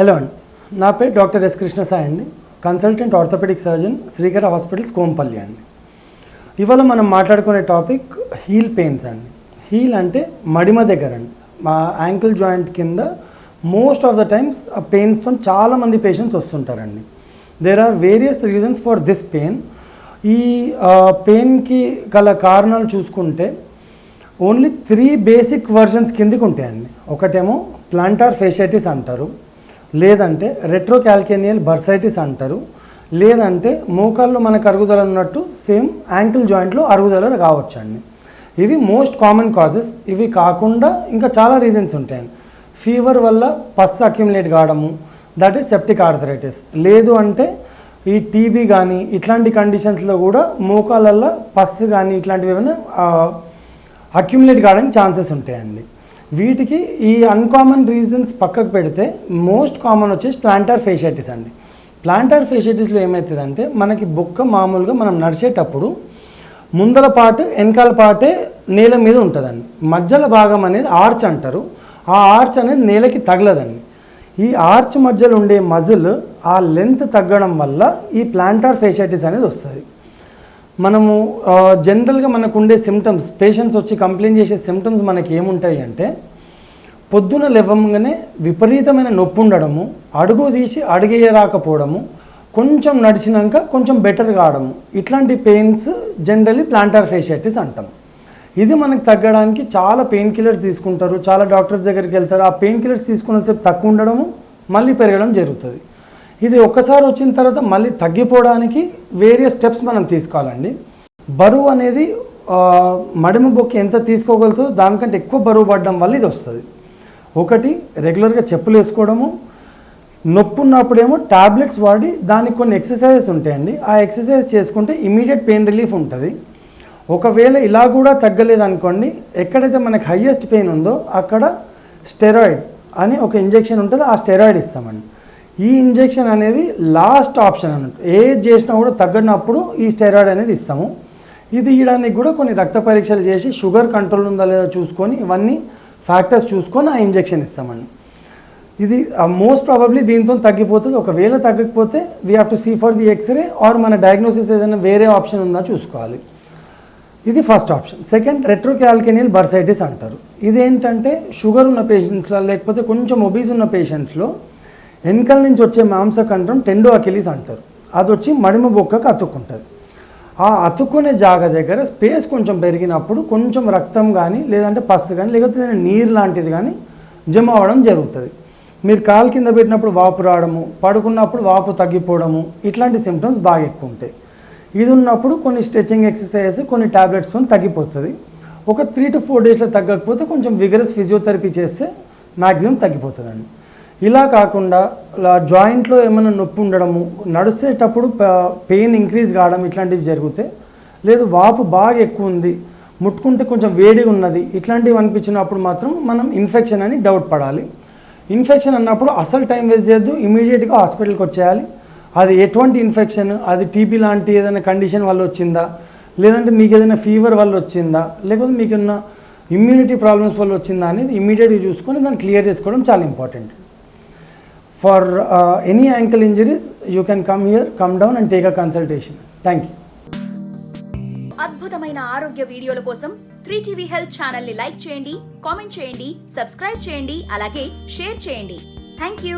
Hello అండి. నా పేరు డాక్టర్ ఎస్ కృష్ణ సాయి అండి. Consultant orthopedic surgeon Srikara hospitals Kompally అండి. ఇవాళ మనం మాట్లాడుకునే టాపిక్ హీల్ పెయిన్స్ అండి. హీల్ అంటే మడిమ దగ్గర అండి. మా యాంకిల్ జాయింట్ కింద మోస్ట్ ఆఫ్ ద టైమ్స్ ఆ పెయిన్స్తో చాలామంది patients వస్తుంటారండి. There are various reasons for this pain ఈ పెయిన్కి గల కారణాలు చూసుకుంటే ఓన్లీ త్రీ బేసిక్ వర్జన్స్ కిందికి ఉంటాయండి. ఒకటేమో ప్లాంటార్ ఫేషైటిస్ అంటారు. లేదంటే రెట్రోకాల్కేనియల్ బర్సైటిస్ అంటారు. లేదంటే మోకాల్లో మనకు అరుగుదల ఉన్నట్టు సేమ్ యాంకిల్ జాయింట్లో అరుగుదల కావచ్చండి. ఇవి మోస్ట్ కామన్ కాజెస్ ఇవి కాకుండా ఇంకా చాలా రీజన్స్ ఉంటాయండి. ఫీవర్ వల్ల పస్ అక్యుములేట్ కావడము దట్ ఈస్ సెప్టిక్ ఆర్థరైటిస్ లేదు అంటే ఈ టీబీ కానీ ఇట్లాంటి కండిషన్స్లో కూడా మోకాలల్లో పస్ కానీ ఇట్లాంటివి ఏమైనా అక్యుములేట్ కావడానికి ఛాన్సెస్ ఉంటాయండి. వీటికి ఈ అన్కామన్ రీజన్స్ పక్కకు పెడితే మోస్ట్ కామన్ వచ్చేసి ప్లాంటార్ ఫేషైటిస్ అండి. ప్లాంటార్ ఫేషైటిస్లో ఏమవుతుందంటే మనకి బొక్క మామూలుగా మనం నడిచేటప్పుడు ముందల పాటు వెనకాల పాటే నేల మీద ఉంటుందండి. మధ్యలో భాగం అనేది ఆర్చ్ అంటారు. ఆ ఆర్చ్ అనేది నేలకి తగలదండి. ఈ ఆర్చ్ మధ్యలో ఉండే మజిల్ ఆ లెంత్ తగ్గడం వల్ల ఈ ప్లాంటార్ ఫేషైటిస్ అనేది వస్తుంది. మనము జనరల్గా మనకు ఉండే సిమ్టమ్స్ పేషెంట్స్ వచ్చి కంప్లైంట్ చేసే సిమ్టమ్స్ మనకి ఏముంటాయి అంటే పొద్దున లేవగానే విపరీతమైన నొప్పి ఉండడము అడుగు తీసి అడిగేయరాకపోవడము కొంచెం నడిచినాక కొంచెం బెటర్ కావడము ఇట్లాంటి పెయిన్స్ జనరల్లీ ప్లాంటార్ ఫేషియటిస్ అంటాం. ఇది మనకు తగ్గడానికి చాలా పెయిన్ కిల్లర్స్ తీసుకుంటారు చాలా డాక్టర్స్ దగ్గరికి వెళ్తారు. ఆ పెయిన్ కిల్లర్స్ తీసుకున్నసేపు తక్కువ ఉండడము మళ్ళీ పెరగడం జరుగుతుంది. ఇది ఒక్కసారి వచ్చిన తర్వాత మళ్ళీ తగ్గిపోవడానికి వేరియస్ స్టెప్స్ మనం తీసుకోవాలండి. బరువు అనేది మడిమ బొక్కి ఎంత తీసుకోగలుగుతుందో దానికంటే ఎక్కువ బరువు పడడం వల్ల ఇది వస్తుంది. ఒకటి రెగ్యులర్గా చెప్పులు వేసుకోవడము. నొప్పి ఉన్నప్పుడేమో టాబ్లెట్స్ వాడి దానికి కొన్ని ఎక్సర్సైజెస్ ఉంటాయండి. ఆ ఎక్సర్సైజ్ చేసుకుంటే ఇమీడియట్ పెయిన్ రిలీఫ్ ఉంటుంది. ఒకవేళ ఇలా కూడా తగ్గలేదు అనుకోండి ఎక్కడైతే మనకి హయ్యెస్ట్ పెయిన్ ఉందో అక్కడ స్టెరాయిడ్ అని ఒక ఇంజెక్షన్ ఉంటుంది ఆ స్టెరాయిడ్ ఇస్తామండి. ఈ ఇంజెక్షన్ అనేది లాస్ట్ ఆప్షన్ అన్నట్టు. ఏ చేసినా కూడా తగ్గనప్పుడు ఈ స్టెరాయిడ్ అనేది ఇస్తాము. ఇది ఇయడానికి కూడా కొన్ని రక్త పరీక్షలు చేసి షుగర్ కంట్రోల్ ఉందా లేదా చూసుకొని ఇవన్నీ ఫ్యాక్టర్స్ చూసుకొని ఆ ఇంజెక్షన్ ఇస్తామండి. ఇది మోస్ట్ ప్రాబబ్లీ దీంతో తగ్గిపోతుంది. ఒకవేళ తగ్గకపోతే we have to see for the X-ray or మన డయాగ్నోసిస్ ఏదైనా వేరే ఆప్షన్ ఉందా చూసుకోవాలి. ఇది first option second retrocalcaneal bursitis అంటారు. ఇదేంటంటే షుగర్ ఉన్న పేషెంట్స్లో లేకపోతే కొంచెం ఒబీస్ ఉన్న పేషెంట్స్లో వెనకల నుంచి వచ్చే మాంసఖండం టెండో అకిలీస్ అంటారు. అది వచ్చి మడిమ బొక్కకు అతుక్కుంటుంది. ఆ అతుక్కునే జాగ దగ్గర స్పేస్ కొంచెం పెరిగినప్పుడు కొంచెం రక్తం కానీ లేదంటే పస్సు కానీ లేకపోతే నీరు లాంటిది కానీ జమ అవ్వడం జరుగుతుంది. మీరు కాలు కింద పెట్టినప్పుడు వాపు రావడము పడుకున్నప్పుడు వాపు తగ్గిపోవడము ఇట్లాంటి సిమ్టమ్స్ బాగా ఎక్కువ ఉంటాయి. ఇది ఉన్నప్పుడు కొన్ని స్ట్రెచింగ్ ఎక్సర్సైజెస్ కొన్ని టాబ్లెట్స్తో తగ్గిపోతుంది. ఒక త్రీ టు ఫోర్ డేస్లో తగ్గకపోతే కొంచెం విగరస్ ఫిజియోథెరపీ చేస్తే మ్యాక్సిమం తగ్గిపోతుందండి. ఇలా కాకుండా జాయింట్లో ఏమైనా నొప్పి ఉండడము నడిచేటప్పుడు పెయిన్ ఇంక్రీజ్ కావడం ఇట్లాంటివి జరిగితే లేదు వాపు బాగా ఎక్కువ ఉంది ముట్టుకుంటే కొంచెం వేడిగా ఉన్నది ఇట్లాంటివి అనిపించినప్పుడు మాత్రం మనం ఇన్ఫెక్షన్ అని డౌట్ పడాలి. ఇన్ఫెక్షన్ అన్నప్పుడు అసలు టైం వేస్ట్ చేయొద్దు ఇమీడియట్గా హాస్పిటల్కి వచ్చేయాలి. అది ఎటువంటి ఇన్ఫెక్షన్ అది టీబీ లాంటి ఏదైనా కండిషన్ వల్ల వచ్చిందా లేదంటే మీకు ఏదైనా ఫీవర్ వల్ల వచ్చిందా లేకపోతే మీకున్న ఇమ్యూనిటీ ప్రాబ్లమ్స్ వల్ల వచ్చిందా అనేది ఇమీడియట్గా చూసుకొని దాన్ని క్లియర్ చేసుకోవడం చాలా important. For any ankle injuries you can come here come down and take a consultation thank you అద్భుతమైన ఆరోగ్య వీడియోల కోసం త్రీ టీవీ హెల్త్ ఛానల్ని లైక్ చేయండి కామెంట్ చేయండి సబ్స్క్రైబ్ చేయండి అలాగే షేర్ చేయండి. Thank you